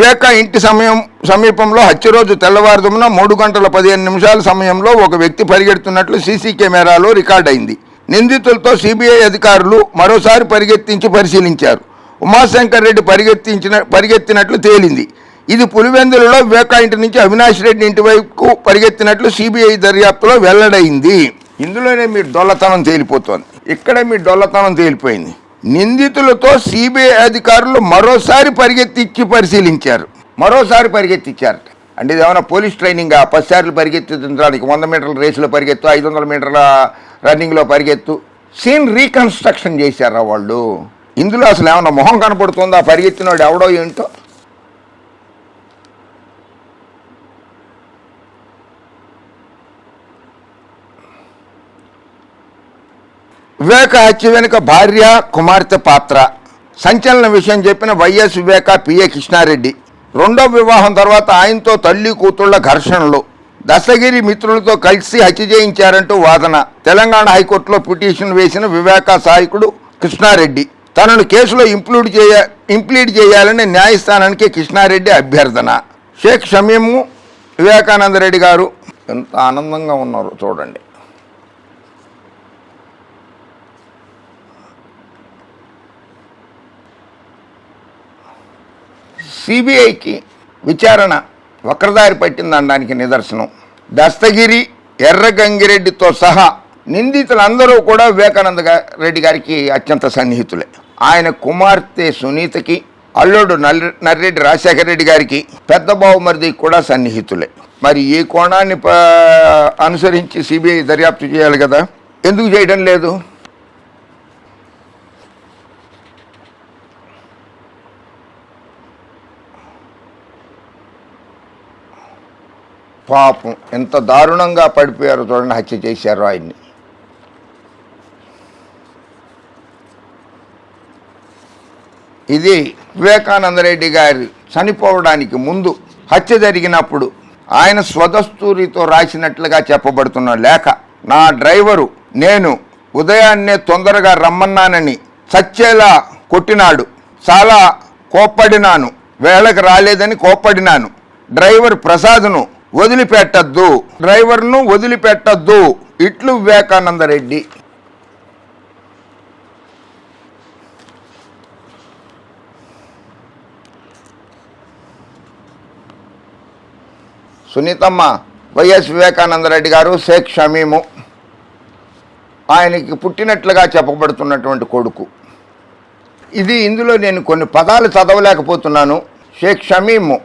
వివేక ఇంటి సమయం సమీపంలో హత్య రోజు తెల్లవారుదుమున మూడు గంటల పదిహేను నిమిషాల సమయంలో ఒక వ్యక్తి పరిగెడుతున్నట్లు సీసీ కెమెరాలో రికార్డ్ అయింది. నిందితులతో సిబిఐ అధికారులు మరోసారి పరిగెత్తించి పరిశీలించారు. ఉమాశంకర్ రెడ్డి పరిగెత్తించిన పరిగెత్తినట్లు తేలింది. ఇది పులివెందులలో వివేకా ఇంటి నుంచి అవినాష్ రెడ్డి ఇంటి వైపు పరిగెత్తినట్లు సిబిఐ దర్యాప్తులో వెల్లడైంది. ఇందులోనే మీ డొల్లతనం తేలిపోతోంది. ఇక్కడే మీ డొల్లతనం తేలిపోయింది. నిందితులతో సిబిఐ అధికారులు మరోసారి పరిగెత్తిచ్చి పరిశీలించారు. మరోసారి పరిగెత్తిచ్చారు. అంటే ఇది ఏమైనా పోలీస్ ట్రైనింగ్? పదిసార్లు పరిగెత్తించడానికి వంద మీటర్ల రేసులో పరిగెత్తు ఐదు వందల మీటర్ల రన్నింగ్లో పరిగెత్తు. సీన్ రీకన్స్ట్రక్షన్ చేశారా వాళ్ళు? ఇందులో అసలు ఏమైనా మొహం కనపడుతుందా? పరిగెత్తినోడు ఎవడో ఏంటో? వివేక హత్య వెనుక భార్య కుమార్తె పాత్ర. సంచలన విషయం చెప్పిన వైఎస్ వివేక పిఏ కృష్ణారెడ్డి. రెండో వివాహం తర్వాత ఆయనతో తల్లి కూతుళ్ళ ఘర్షణలు. దశగిరి మిత్రులతో కలిసి హత్య చేయించారంటూ వాదన. తెలంగాణ హైకోర్టులో పిటిషన్ వేసిన వివేక సాయకుడు కృష్ణారెడ్డి. తనను కేసులో ఇంప్లూడ్ చేయ ఇంప్లీడ్ చేయాలని న్యాయస్థానానికి కృష్ణారెడ్డి అభ్యర్థన. షేక్ షమీము వివేకానంద రెడ్డి గారు ఎంత ఆనందంగా ఉన్నారు చూడండి. సిబిఐకి విచారణ వక్రదారి పట్టిందనడానికి నిదర్శనం. దస్తగిరి ఎర్రగంగిరెడ్డితో సహా నిందితులందరూ కూడా వివేకానంద రెడ్డి గారికి అత్యంత సన్నిహితులే. ఆయన కుమార్తె సునీతకి అల్లుడు నల్ నర్రెడ్డి రాజశేఖర రెడ్డి గారికి పెద్ద బావుమరిది కూడా సన్నిహితులే. మరి ఈ కోణాన్ని అనుసరించి సిబిఐ దర్యాప్తు చేయాలి కదా? ఎందుకు చేయడం లేదు? పాపం ఎంత దారుణంగా పడిపోయారో చూడండి హత్య చేశారు ఆయన్ని. ఇది వివేకానందరెడ్డి గారి చనిపోవడానికి ముందు హత్య జరిగినప్పుడు ఆయన స్వదస్తూరితో రాసినట్లుగా చెప్పబడుతున్న లేఖ నా డ్రైవరు నేను ఉదయాన్నే తొందరగా రమ్మన్నానని చచ్చేలా కొట్టినాడు. చాలా కోప్పడినాను. వేళకు రాలేదని కోప్పడినాను. డ్రైవర్ ప్రసాద్ను వదిలిపెట్టద్దు. డ్రైవర్ను వదిలిపెట్టద్దు. ఇట్లు వివేకానంద రెడ్డి. సునీతమ్మ వైఎస్ వివేకానంద రెడ్డి గారు షేక్ షమీము ఆయనకి పుట్టినట్లుగా చెప్పబడుతున్నటువంటి కొడుకు. ఇది ఇందులో నేను కొన్ని పదాలు చదవలేకపోతున్నాను. షేక్ షమీము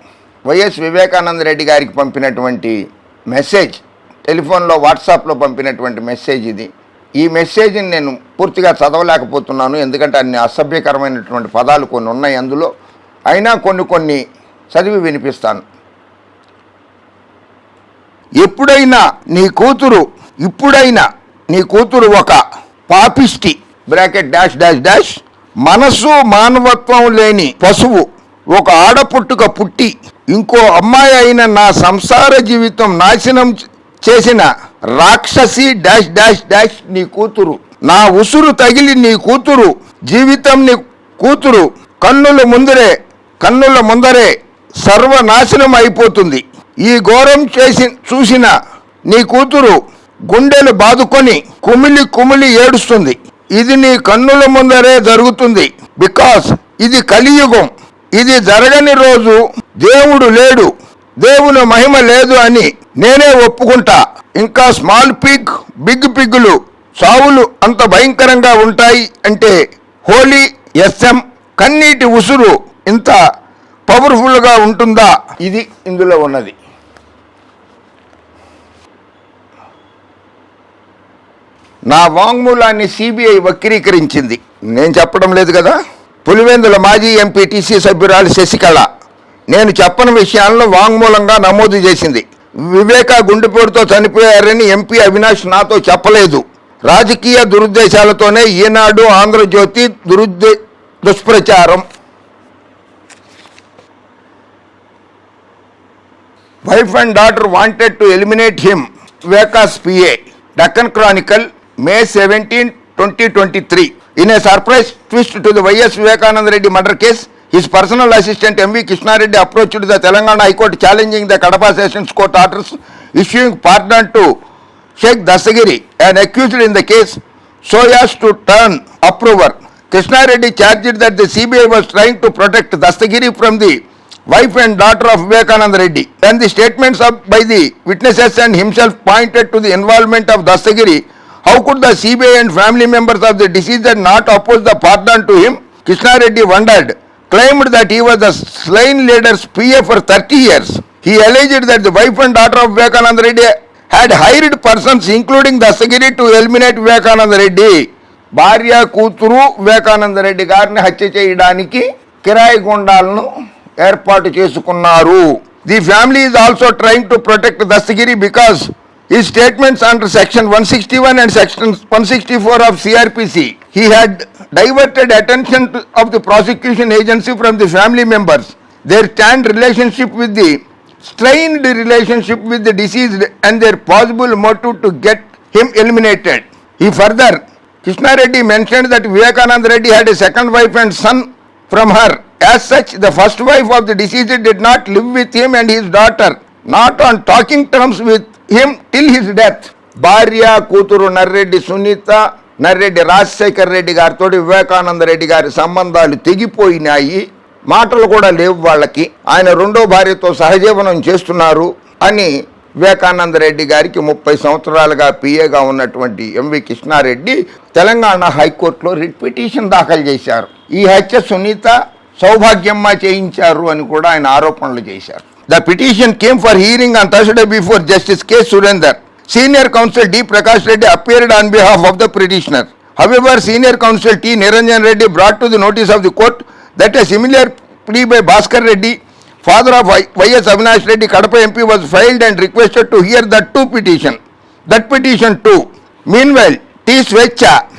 వైఎస్ వివేకానంద రెడ్డి గారికి పంపినటువంటి మెసేజ్ టెలిఫోన్లో వాట్సాప్లో పంపినటువంటి మెసేజ్ ఇది. ఈ మెసేజ్ని నేను పూర్తిగా చదవలేకపోతున్నాను ఎందుకంటే అన్ని అసభ్యకరమైనటువంటి పదాలు కొన్ని ఉన్నాయి అందులో. అయినా కొన్ని కొన్ని చదివి వినిపిస్తాను. ఎప్పుడైనా నీ కూతురు ఇప్పుడైనా నీ కూతురు ఒక పాపిష్టి బ్రాకెట్ డాష్ డాష్ డాష్ మనసు మానవత్వం లేని పశువు ఒక ఆడపుట్టుక పుట్టి ఇంకో అమ్మాయి అయిన నా సంసార జీవితం నాశనం చేసిన రాక్షసి డాష్ డాష్ డాష్ నీ కూతురు. నా ఉసురు తగిలి నీ కూతురు. జీవితం నీ కూతురు. కన్నుల ముందరే కన్నుల ముందరే సర్వనాశనం అయిపోతుంది. ఈ ఘోరం చేసి చూసిన నీ కూతురు గుండెలు బాదుకొని కుమిలి కుమిలి ఏడుస్తుంది. ఇది నీ కన్నుల ముందరే జరుగుతుంది. బికాస్ ఇది కలియుగం. ఇది జరగని రోజు. దేవుడు లేడు. దేవుని మహిమ లేదు అని నేనే ఒప్పుకుంటా. ఇంకా స్మాల్ పిగ్ బిగ్ పిగ్గులు చావులు అంత భయంకరంగా ఉంటాయి అంటే హోలీ ఎస్ఎం కన్నీటి ఉసురు ఇంత పవర్ఫుల్గా ఉంటుందా? ఇది ఇందులో ఉన్నది. నా వాంగ్మూలాన్ని సిబిఐ వక్రీకరించింది. నేను చెప్పడం లేదు కదా? పులివెందుల మాజీ ఎంపీ టీసీ సభ్యురాలు శశికళ. నేను చెప్పని విషయాలను వాంగ్మూలంగా నమోదు చేసింది. వివేక గుండెపోటుతో చనిపోయారని ఎంపీ అవినాష్ నాతో చెప్పలేదు. రాజకీయ దురుద్దేశాలతోనే ఈనాడు ఆంధ్రజ్యోతి దురుద్దే దుష్ప్రచారం. Wife and daughter wanted to eliminate him. వేకాస్ PA Deccan chronicle May seventeen twenty twenty three. In a surprise twist to the Y.S. Vivekanand Reddy murder case, his personal assistant M.V. Krishnareddy approached the Telangana High Court challenging the Kadapa Sessions Court orders issuing pardon to Sheikh Dasagiri, an accused in the case, so as to turn approver. Krishnareddy charged that the CBI was trying to protect Dasagiri from the wife and daughter of Vivekanand Reddy. And the statements of, by the witnesses and himself pointed to the involvement of Dasagiri how could the CBI and family members of the decision not oppose the pardon to him Krishna Reddy wondered claimed that he was the slain leaders PA for thirty years he alleged that the wife and daughter of Vivekananda Reddy had hired persons including Dasagiri to eliminate Vivekananda Reddy భార్య కూతురు వివేకానంద రెడ్డి గారిని హత్య చేయడానికి కిరాయి గుండాలను ఏర్పాటు చేసుకున్నారు. The family is also trying to protect Dastagiri because His statements under section 161 and section 164 of CRPC, he had diverted attention to, of the prosecution agency from the family members, their strained relationship with the strained relationship with the deceased and their possible motive to get him eliminated. He further, Krishna Reddy mentioned that Vivekananda Reddy had a second wife and son from her. As such, the first wife of the deceased did not live with him and his daughter, not on talking terms with him till his death భార్య కూతురు నర్రెడ్డి సునీత నర్రెడ్డి రాజశేఖర్ రెడ్డి గారితో వివేకానంద రెడ్డి గారి సంబంధాలు తెగిపోయినాయి. మాటలు కూడా లేవు వాళ్ళకి. ఆయన రెండో భార్యతో సహజీవనం చేస్తున్నారు అని వివేకానంద రెడ్డి గారికి ముప్పై సంవత్సరాలుగా పిఏగా ఉన్నటువంటి ఎంవి కృష్ణారెడ్డి తెలంగాణ హైకోర్టులో రిట్ పిటిషన్ దాఖలు చేశారు. ఈ హత్య సునీత సౌభాగ్యమ్మ చేయించారు అని కూడా ఆయన ఆరోపణలు చేశారు. The petition came for hearing on Thursday before Justice K. Surender. Senior counsel D. Prakash Reddy appeared on behalf of the petitioner. However, senior counsel T. Niranjan Reddy brought to the notice of the court that a similar plea by Bhaskar Reddy, father of Y.S. Avinash Reddy, Kadapa MP, was filed and requested to hear that two petition. That petition too. Meanwhile, T. Swecha,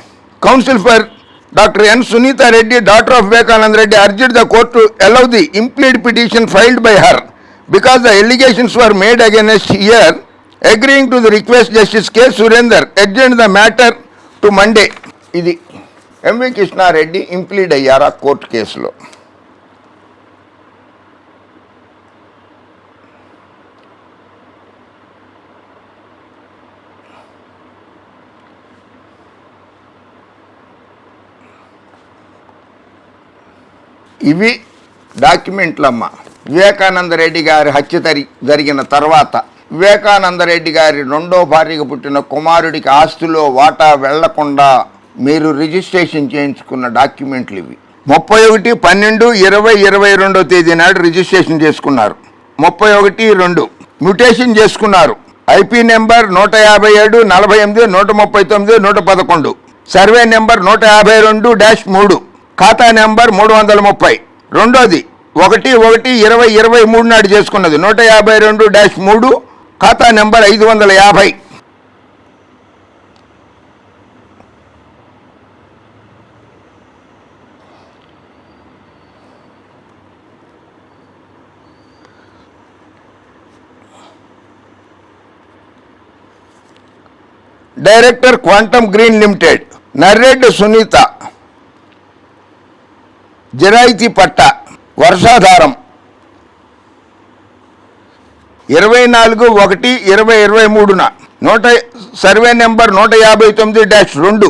counsel for Dr. N. Sunitha Reddy, daughter of Vivekanand Reddy, urged the court to allow the implied petition filed by her. Because the allegations were made against her. Agreeing to the request, Justice K. Surender adjourned the matter to Monday. ఇది MV Krishna Reddy implead అయ్యారా court కేసులో ఇవి డాక్యుమెంట్లమ్మ వివేకానంద రెడ్డి గారి హత్య జరిగిన తర్వాత వివేకానంద రెడ్డి గారి రెండో భార్యకు పుట్టిన కుమారుడికి ఆస్తిలో వాటా వెళ్ళకుండా మీరు రిజిస్ట్రేషన్ చేయించుకున్న డాక్యుమెంట్లు ఇవి. ముప్పై ఒకటి పన్నెండు ఇరవై ఇరవై రెండో తేదీ నాడు రిజిస్ట్రేషన్ చేసుకున్నారు. ముప్పై ఒకటి రెండు. మ్యూటేషన్ చేసుకున్నారు. ఐపీ నెంబర్ నూట యాభై ఏడు నలభై ఎనిమిది నూట ముప్పై తొమ్మిది నూట పదకొండు. సర్వే నెంబర్ నూట యాభై రెండు డాష్ మూడు. ఖాతా నెంబర్ మూడు వందల ముప్పై. రెండోది ఒకటి ఒకటి ఇరవై ఇరవై మూడు నాడు చేసుకున్నది. నూట యాభై రెండు డాష్ మూడు ఖాతా నెంబర్ ఐదు వందల యాభై. Director quantum green limited. Narreddy Sunitha. జరాయితీ పట్ట. వర్షాధారం. ఇరవై నాలుగు ఒకటి ఇరవై ఇరవై మూడున నూట సర్వే నెంబర్ నూట యాభై తొమ్మిది డాష్ రెండు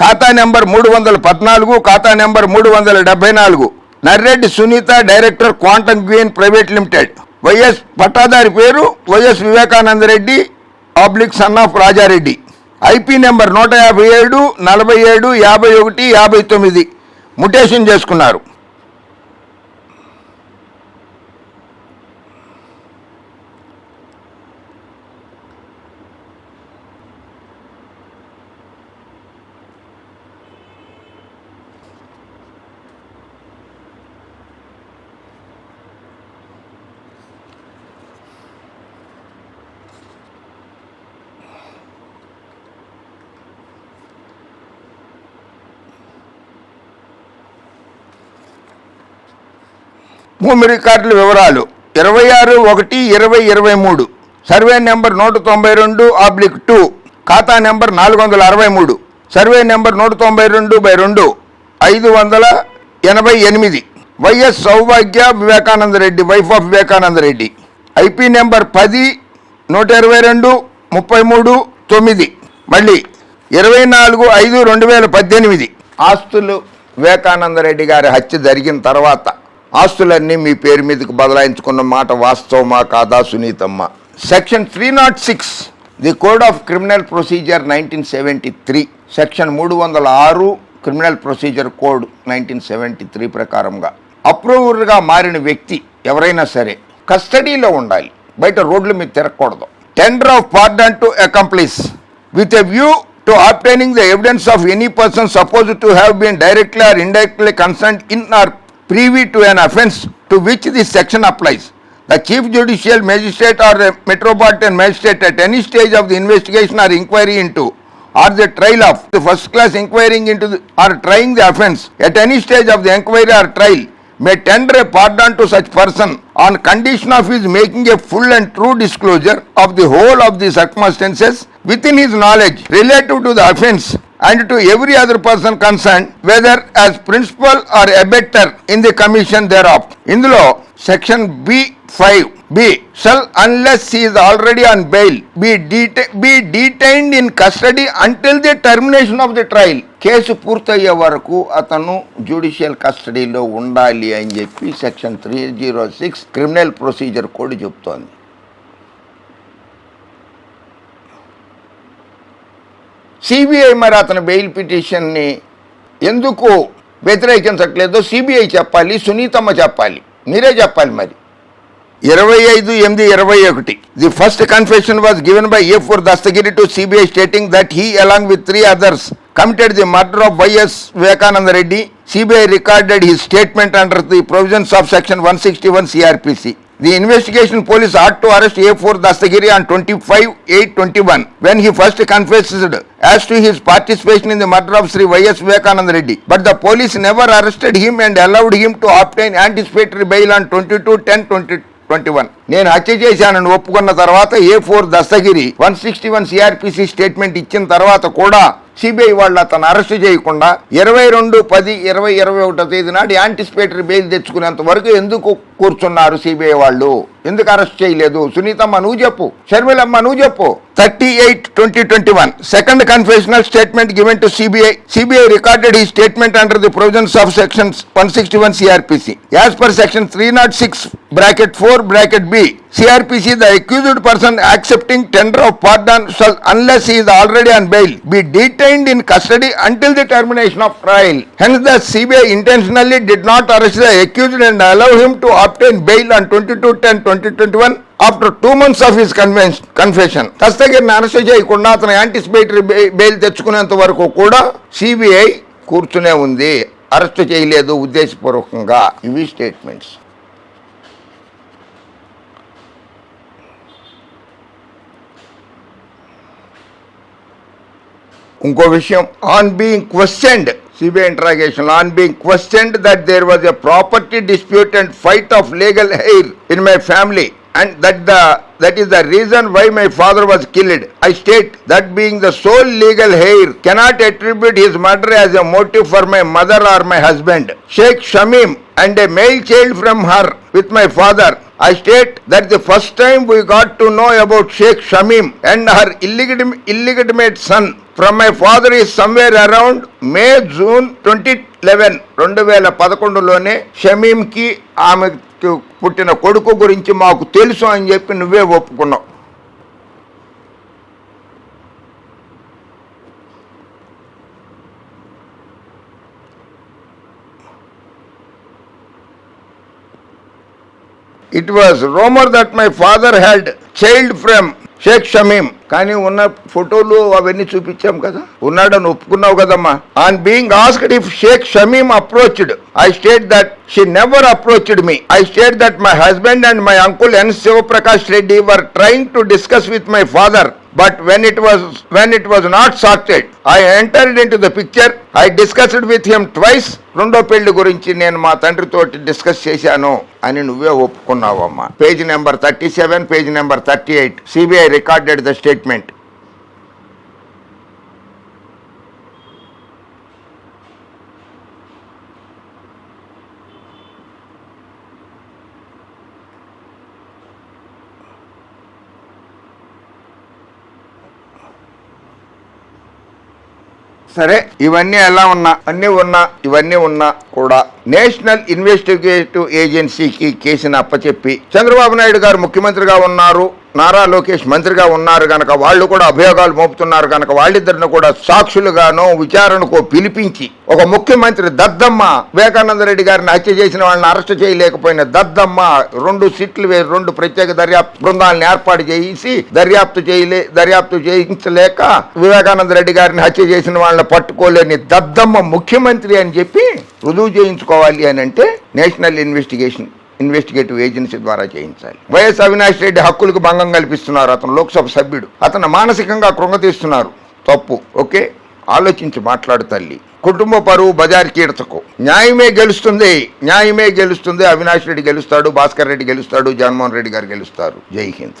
ఖాతా నెంబర్ మూడు వందల పద్నాలుగు ఖాతా నెంబర్ మూడు వందల డెబ్బై నాలుగు. Narreddy Sunitha director quantum green private limited. YS Pattadhari పేరు YS Vivekananda Reddy oblique son of Raja Reddy. IP number నూట యాభై ఏడు నలభై ఏడు యాభై ఒకటి యాభై తొమ్మిది. ముటేషన్ చేసుకున్నారు. భూమి రికార్డుల వివరాలు. ఇరవై ఆరు ఒకటి ఇరవై ఇరవై మూడు. సర్వే నెంబర్ నూట తొంభై రెండు ఆబ్లిక్ టూ. ఖాతా నెంబర్ నాలుగు వందల అరవై మూడు. సర్వే నెంబర్ నూట తొంభై రెండు బై రెండు. ఐదు వందల ఎనభై ఎనిమిది. YS Saubhagya Vivekananda Reddy wife of Vivekananda Reddy IP number పది నూట ఇరవై రెండు ముప్పై మూడు తొమ్మిది. మళ్ళీ ఇరవై నాలుగు ఐదు రెండు వేల పద్దెనిమిది. ఆస్తులు వివేకానంద రెడ్డి గారి హత్య జరిగిన తర్వాత ఆస్తులన్నీ మీ పేరు మీదకి బదలాయించుకున్న మాట వాస్తవమా కాదా సునీతమ్మ? Section three not six the code of criminal procedure nineteen seventy three section మూడు వందల ఆరు criminal procedure code nineteen seventy three ప్రకారంగా. అప్రూవర్గా మారిన వ్యక్తి ఎవరైనా సరే కస్టడీలో ఉండాలి. బయట రోడ్ల మీద తిరగకూడదు. Tender of pardon to accomplice with a view to obtaining the evidence of any person supposed to have been directly or indirectly concern in or privy to an offence to which this section applies. The Chief Judicial Magistrate or a Metropolitan Magistrate at any stage of the investigation or inquiry into or the trial of the first class inquiring into the, or trying the offence at any stage of the inquiry or trial may tender a pardon to such person on condition of his making a full and true disclosure of the whole of the circumstances within his knowledge relative to the offence and to every other person concerned whether as principal or abettor in the commission thereof. ఇందులో section B five B shall unless is already on bail be be detained in custody until the termination of the trial case పూర్తయ్యే వరకు అతను judicial కస్టడీలో ఉండాలి అని చెప్పి section three zero six criminal procedure code చెప్తోంది. CBI మరి అతని బెయిల్ పిటిషన్ని ఎందుకు వ్యతిరేకించట్లేదో? సిబిఐ చెప్పాలి సునీతమ్మ చెప్పాలి మీరే చెప్పాలి మరి. ఇరవై ఐదు ఎనిమిది ఇరవై ఒకటి. The first confession was given by A four Dastagiri to CBI stating that he along with three others committed the murder of YS Vivekananda Reddy CBI recorded he statement under the provisions of section one sixty one CRPC The investigation police ought to arrest A4 Dastagiri on 25 8 21 when he first confessed as to his participation in the murder of Sri Y.S. Vivekananda Reddy. But the police never arrested him and allowed him to obtain anticipatory bail on 22 10 20 twenty one నేను హత్య చేశానని ఒప్పుకున్న తర్వాత A four Dastagiri one sixty one CRPC statement ఇచ్చిన తర్వాత కూడా CBI వాళ్ళు అతను అరెస్టు చేయకుండా ఇరవై రెండు పది ఇరవై ఇరవై ఒకటో తేదీ నాడు యాంటిసిపేటరీ బెయిల్ తెచ్చుకునేంత వరకు ఎందుకు కూర్చున్నారు సిబిఐ వాళ్ళు? ఎందుకు అరెస్ట్ చేయలేదు సునీతమ్మ నువ్వు చెప్పు షర్మిలమ్మ నువ్వు చెప్పు thirty eight twenty twenty one second confessional statement given to CBI CBI recorded ఈ statement under the provisions of sections one sixty one CRPC as per section three not six bracket four bracket B CRPC, the accused person accepting tender of pardon shall, unless he is already on bail, be detained in custody until the termination of trial. Hence, the CBI intentionally did not arrest the accused and allow him to obtain bail on 22-10-2021 after two months of his conven- confession. దస్తగిరిని arrest చేయకుండా అతను anticipatory bail తెచ్చుకునేంత వరకు కూడా CBI కూర్చునే ఉంది. Arrest చేయలేదు ఉద్దేశపూర్వకంగా. ఇవి స్టేట్మెంట్స్ ఇంకో విషయం on being questioned CBI interrogation on being questioned that there was a property dispute and fight of legal heir in my family and that the that is the reason why my father was killed. I state that being the sole legal heir cannot attribute his murder as a motive for my mother or my husband. Sheikh Shamim and a male child from her with my father. I state that the first time we got to know about Sheikh Shamim and her illegitimate, son from my father is somewhere around May June 20. Eleven రెండు వేల పదకొండులోనే షమీంకి ఆమెకి పుట్టిన కొడుకు గురించి మాకు తెలుసు అని చెప్పి నువ్వే ఒప్పుకున్నావు. It was rumour that my father had child from Sheikh Shamim కానీ ఉన్న ఫోటోలు అవన్నీ చూపించాం కదా. ఉన్నాడని ఒప్పుకున్నావు కదమ్మా. On being asked if Sheikh Shamim approached I state that she never approached me I state that my husband and my uncle N Shivaprakash Reddy were trying to discuss with my father but when it was when it was not sorted i entered into the picture i discussed with him twice రెండో పెళ్ళి గురించి నేను మా తండ్రితోటి discuss చేశాను అని నువ్వే ఒప్పుకున్నావమ్మా page number thirty seven page number thirty eight CBI recorded the statement సరే ఇవన్నీ ఎలా ఉన్నా అన్నీ ఉన్నా ఇవన్నీ ఉన్నా కూడా నేషనల్ ఇన్వెస్టిగేటివ్ ఏజెన్సీకి కేసును అప్పచెప్పి చంద్రబాబు నాయుడు గారు ముఖ్యమంత్రిగా ఉన్నారు. నారా లోకేష్ మంత్రిగా ఉన్నారు కనుక వాళ్ళు కూడా అభియోగాలు మోపుతున్నారు కనుక వాళ్ళిద్దరిని కూడా సాక్షులుగానో విచారణకు పిలిపించి ఒక ముఖ్యమంత్రి దద్దమ్మ వివేకానంద రెడ్డి గారిని హత్య చేసిన వాళ్ళని అరెస్ట్ చేయలేకపోయిన దద్దమ్మ రెండు సిట్లు వేసి రెండు ప్రత్యేక దర్యాప్తు బృందాలను ఏర్పాటు చేసి దర్యాప్తు చేయలే దర్యాప్తు చేయించలేక వివేకానంద రెడ్డి గారిని హత్య చేసిన వాళ్ళని పట్టుకోలేని దద్దమ్మ ముఖ్యమంత్రి అని చెప్పి రుజువు చేయించుకోవాలి అని అంటే నేషనల్ ఇన్వెస్టిగేషన్. ఇన్వెస్టిగేటివ్ ఏజెన్సీ ద్వారా చేయించాలి. వైఎస్ అవినాష్ రెడ్డి హక్కులకు భంగం కల్పిస్తున్నారు. అతను లోక్సభ సభ్యుడు. అతను మానసికంగా కృంగతీస్తున్నారు. తప్పు. ఓకే? ఆలోచించి మాట్లాడు తల్లి. కుటుంబ పరువు బజార్ కీడతకు న్యాయమే గెలుస్తుంది. న్యాయమే గెలుస్తుంది. అవినాష్ రెడ్డి గెలుస్తాడు. భాస్కర్ రెడ్డి గెలుస్తాడు. జగన్మోహన్ రెడ్డి గారు గెలుస్తారు. జై హింద్.